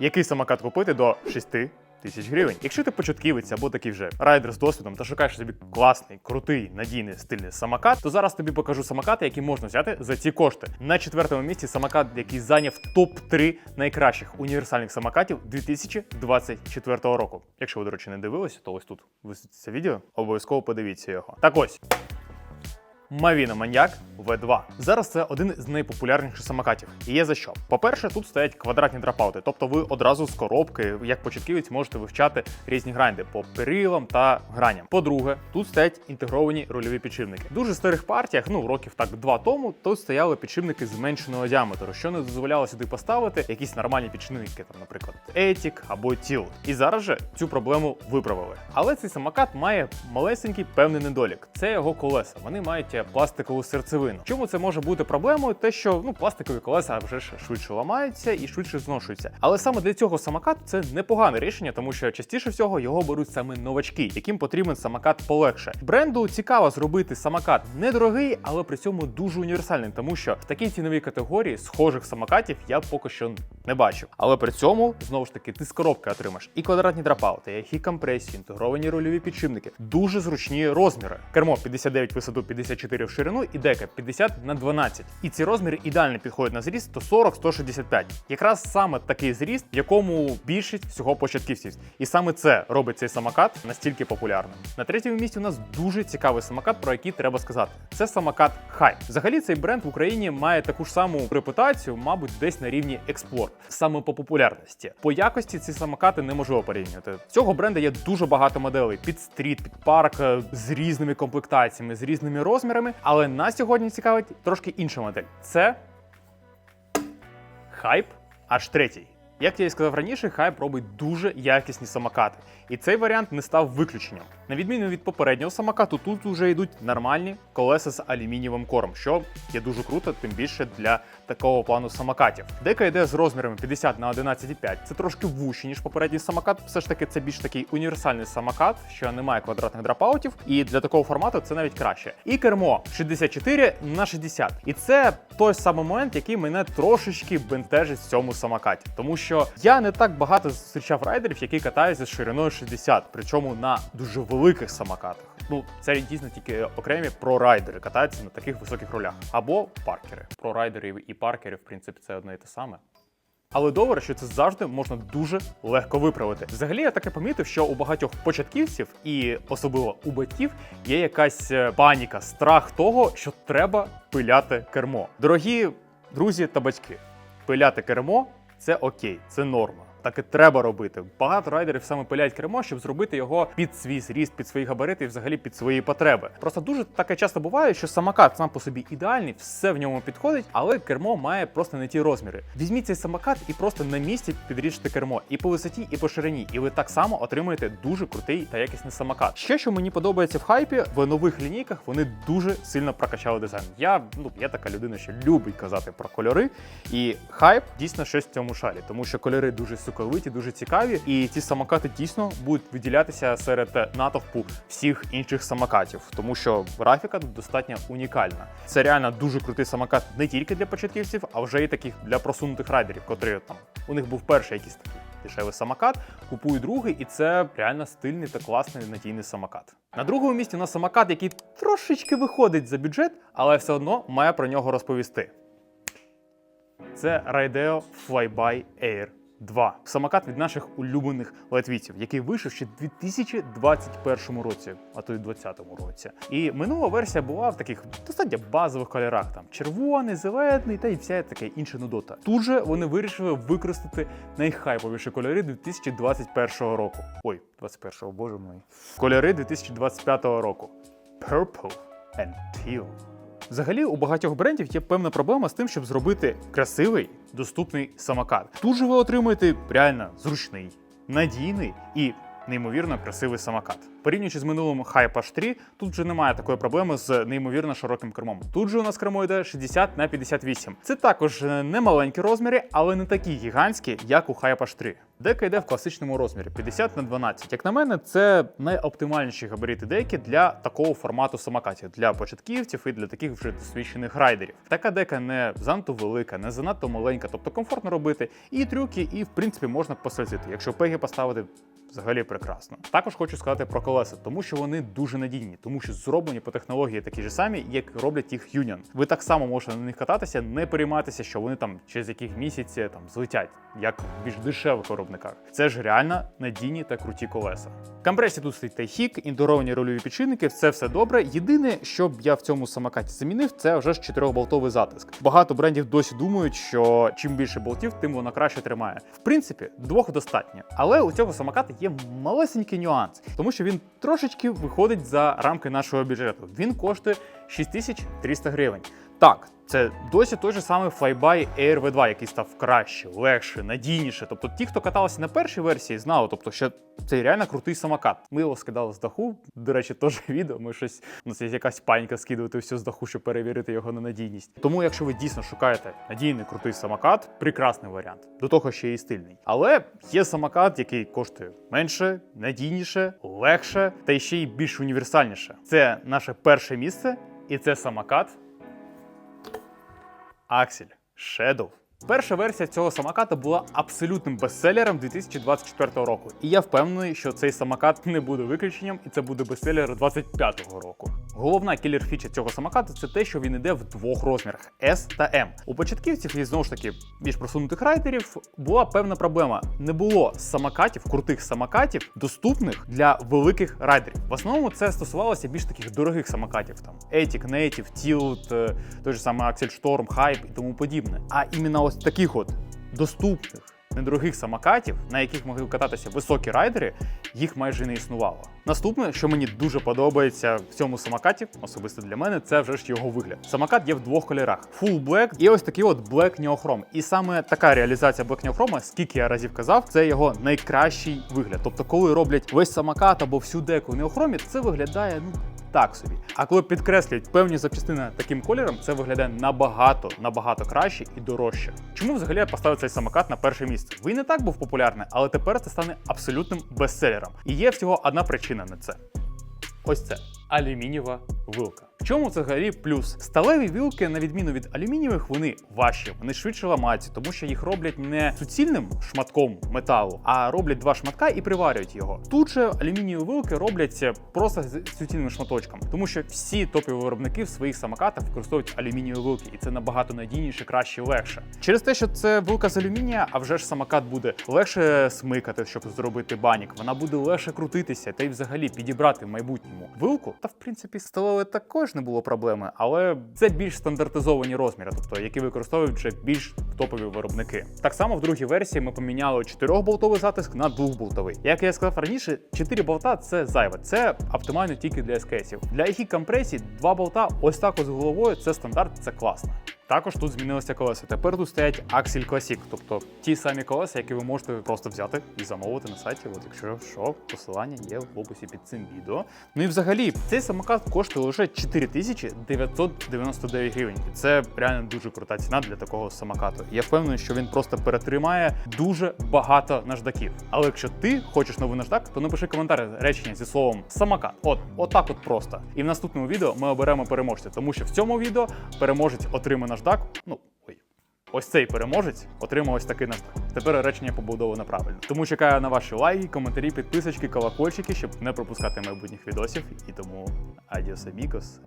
Який самокат купити до 6 тисяч гривень? Якщо ти початківець або такий вже райдер з досвідом та шукаєш собі класний, крутий, надійний, стильний самокат, то зараз тобі покажу самокати, які можна взяти за ці кошти. На четвертому місці самокат, який зайняв топ-3 найкращих універсальних самокатів 2024 року. Якщо ви, до речі, не дивилися, то ось тут виситься відео. Обов'язково подивіться його. Так ось. Мавіна Маньяк V2. Зараз це один з найпопулярніших самокатів. І є за що. По-перше, тут стоять квадратні драпаути, тобто ви одразу з коробки, як початківець, можете вивчати різні гранди по перилам та граням. По-друге, тут стоять інтегровані рульові підшипники. Дуже старих партіях, ну років так два тому, тут стояли підшипники зменшеного діаметру, що не дозволяло сюди поставити якісь нормальні підшипники, там, наприклад, Етік або Тіл. І зараз же цю проблему виправили. Але цей самокат має малесенький певний недолік. Це його колеса. Вони мають пластикову серцевину. Чому це може бути проблемою? Те, що ну пластикові колеса вже швидше ламаються і швидше зношуються. Але саме для цього самокату це непогане рішення, тому що частіше всього його беруть саме новачки, яким потрібен самокат полегше. Бренду цікаво зробити самокат недорогий, але при цьому дуже універсальним, тому що в такій ціновій категорії схожих самокатів я поки що не бачив. Але при цьому знову ж таки ти з коробки отримаєш і квадратні драпаути, і компресії, інтегровані рульові підшипники, дуже зручні розміри. Кермо 59 висоту, 54 в ширину і дека 50 на 12. І ці розміри ідеально підходять на зріст 140-165. Якраз саме такий зріст, в якому більшість всього початківців. І саме це робить цей самокат настільки популярним. На третьому місці у нас дуже цікавий самокат, про який треба сказати. Це самокат Hype. Взагалі цей бренд в Україні має таку ж саму репутацію, мабуть, десь на рівні Explore. Саме по популярності. По якості ці самокати неможливо порівнювати. Цього бренда є дуже багато моделей під стріт, під парк е, з різними комплектаціями, з різними розмірами. Але нас сьогодні цікавить трошки інша модель. Це хайп H3. Як я і сказав раніше, Hype робить дуже якісні самокати. І цей варіант не став виключенням. На відміну від попереднього самокату, тут вже йдуть нормальні колеса з алюмінієвим кором, що є дуже круто, тим більше для такого плану самокатів. Дека йде з розмірами 50 на 11,5. Це трошки вужче, ніж попередній самокат. Все ж таки, це більш такий універсальний самокат, що не має квадратних драпаутів. І для такого формату це навіть краще. І кермо 64 на 60. І це той самий момент, який мене трошечки бентежить в цьому самокаті. Тому що я не так багато зустрічав райдерів, які катаються з шириною 60, причому на дуже великих самокатах. Ну, це дійсно тільки окремі прорайдери катаються на таких високих рулях. Або паркери. Прорайдерів і паркери, в принципі, це одне і те саме. Але добре, що це завжди можна дуже легко виправити. Взагалі, я таке помітив, що у багатьох початківців і особливо у батьків є якась е, паніка, страх того, що треба пиляти кермо. Дорогі друзі та батьки, пиляти кермо це окей, це норма. Так і треба робити. Багато райдерів саме пиляють кермо, щоб зробити його під свій зріст, під свої габарити і взагалі під свої потреби. Просто дуже таке часто буває, що самокат сам по собі ідеальний, все в ньому підходить, але кермо має просто не ті розміри. Візьміть цей самокат і просто на місці підріжте кермо і по висоті, і по ширині, і ви так само отримуєте дуже крутий та якісний самокат. Ще що мені подобається в хайпі, в нових лінійках вони дуже сильно прокачали дизайн. Я ну я така людина, що любить казати про кольори, і хайп дійсно щось в цьому шалі, тому що кольори дуже соковиті, дуже цікаві, і ці самокати дійсно будуть виділятися серед натовпу всіх інших самокатів, тому що графіка тут достатньо унікальна. Це реально дуже крутий самокат не тільки для початківців, а вже й таких для просунутих райдерів, котрі там у них був перший якийсь такий дешевий самокат, купую другий, і це реально стильний та класний надійний самокат. На другому місці у нас самокат, який трошечки виходить за бюджет, але все одно має про нього розповісти. Це Raideo Flyby Air 2. Самокат від наших улюблених латвійців, який вийшов ще в 2021 році, а то й 2020 році. І минула версія була в таких достатньо базових кольорах: там червоний, зелений та й вся така інша нудота. Тут же вони вирішили використати найхайповіші кольори 2021 року. Ой, 21-го, боже мой. Кольори 2025 року. Purple and teal. Взагалі, у багатьох брендів є певна проблема з тим, щоб зробити красивий, доступний самокат. Тут же ви отримуєте реально зручний, надійний і неймовірно красивий самокат. Порівнюючи з минулим Hype H3, тут вже немає такої проблеми з неймовірно широким кермом. Тут же у нас кермо йде 60 на 58. Це також е, не маленькі розміри, але не такі гігантські, як у Hype H3. Дека йде в класичному розмірі 50 на 12. Як на мене, це найоптимальніші габарити деки для такого формату самокатів, для початківців і для таких вже досвідчених райдерів. Така дека не занадто велика, не занадто маленька, тобто комфортно робити і трюки, і в принципі можна посадити. Якщо пеги поставити. Взагалі прекрасно. Також хочу сказати про колеса, тому що вони дуже надійні, тому що зроблені по технології такі ж самі, як роблять їх Union. Ви так само можете на них кататися, не перейматися, що вони там через яких місяці там злетять, як в більш дешевих виробниках. Це ж реально надійні та круті колеса. Компресія тут стоїть тайхік, індуровані рульові підшипники, це все добре. Єдине, що б я в цьому самокаті замінив, це вже ж чотирьохболтовий затиск. Багато брендів досі думають, що чим більше болтів, тим воно краще тримає. В принципі, двох достатньо. Але у цього самоката є малесенький нюанс, тому що він трошечки виходить за рамки нашого бюджету. Він коштує 6300 гривень. Так, це досі той же самий Flyby Air V2, який став краще, легше, надійніше. Тобто, ті, хто каталися на першій версії, знали, тобто, що це реально крутий самокат. Ми його скидали з даху. До речі, теж відео. Ми щось у нас є якась паніка скидувати все з даху, щоб перевірити його на надійність. Тому, якщо ви дійсно шукаєте надійний крутий самокат, прекрасний варіант. До того ще й стильний. Але є самокат, який коштує менше, надійніше, легше та ще й більш універсальніше. Це наше перше місце, і це самокат. Аксель Shadow. Перша версія цього самоката була абсолютним бестселером 2024 року. І я впевнений, що цей самокат не буде виключенням, і це буде бестселер 2025 року. Головна кілер-фіча цього самоката це те, що він іде в двох розмірах S та M. У початківців і знову ж таки більш просунутих райдерів була певна проблема. Не було самокатів, крутих самокатів, доступних для великих райдерів. В основному це стосувалося більш таких дорогих самокатів, там Ethic, Native, Tilt, е, той же самий Axel Storm, Hype і тому подібне. А іменно ось таких от доступних. Недорогих самокатів, на яких могли кататися високі райдери, їх майже не існувало. Наступне, що мені дуже подобається в цьому самокаті, особисто для мене, це вже ж його вигляд. Самокат є в двох кольорах: Full Black і ось такий от Black Neochrome. І саме така реалізація Black Neochrome, скільки я разів казав, це його найкращий вигляд. Тобто, коли роблять весь самокат або всю деку неохромі, це виглядає ну. Так собі. А коли підкреслюють певні запчастини таким кольором, це виглядає набагато, набагато краще і дорожче. Чому взагалі я поставив цей самокат на перше місце? Він і так був популярний, але тепер це стане абсолютним бестселером. І є всього одна причина на це. Ось це алюмінієва вилка. В чому взагалі плюс? Сталеві вілки, на відміну від алюмінієвих, вони важчі, вони швидше ламаються, тому що їх роблять не суцільним шматком металу, а роблять два шматка і приварюють його. Тут же алюмінієві вилки робляться просто з суцільним шматочком, тому що всі топові виробники в своїх самокатах використовують алюмінієві вилки, і це набагато надійніше, краще, легше. Через те, що це вилка з алюмінія, а вже ж самокат буде легше смикати, щоб зробити банік. Вона буде легше крутитися та й взагалі підібрати в майбутньому вилку. Та в принципі столове також не було проблеми, але це більш стандартизовані розміри, тобто які використовують вже більш топові виробники. Так само в другій версії ми поміняли 4-болтовий затиск на 2-болтовий. Як я сказав раніше, 4 болта це зайве, це оптимально тільки для СКСів. Для їх компресій 2 болта ось так ось головою це стандарт, це класно. Також тут змінилися колеса. Тепер тут стоять Axel Classic, тобто ті самі колеса, які ви можете просто взяти і замовити на сайті. От якщо що, посилання є в описі під цим відео. Ну і взагалі, цей самокат коштує лише 4999 гривень. І це реально дуже крута ціна для такого самокату. Я впевнений, що він просто перетримає дуже багато наждаків. Але якщо ти хочеш новий наждак, то напиши коментар речення зі словом самокат. От, отак от просто. І в наступному відео ми оберемо переможця, тому що в цьому відео переможець отримає наждак. Ну. Ось цей переможець отримав ось такий наждак. Тепер речення побудовано правильно. Тому чекаю на ваші лайки, коментарі, підписочки, колокольчики, щоб не пропускати майбутніх відосів. І тому адіос, амігос.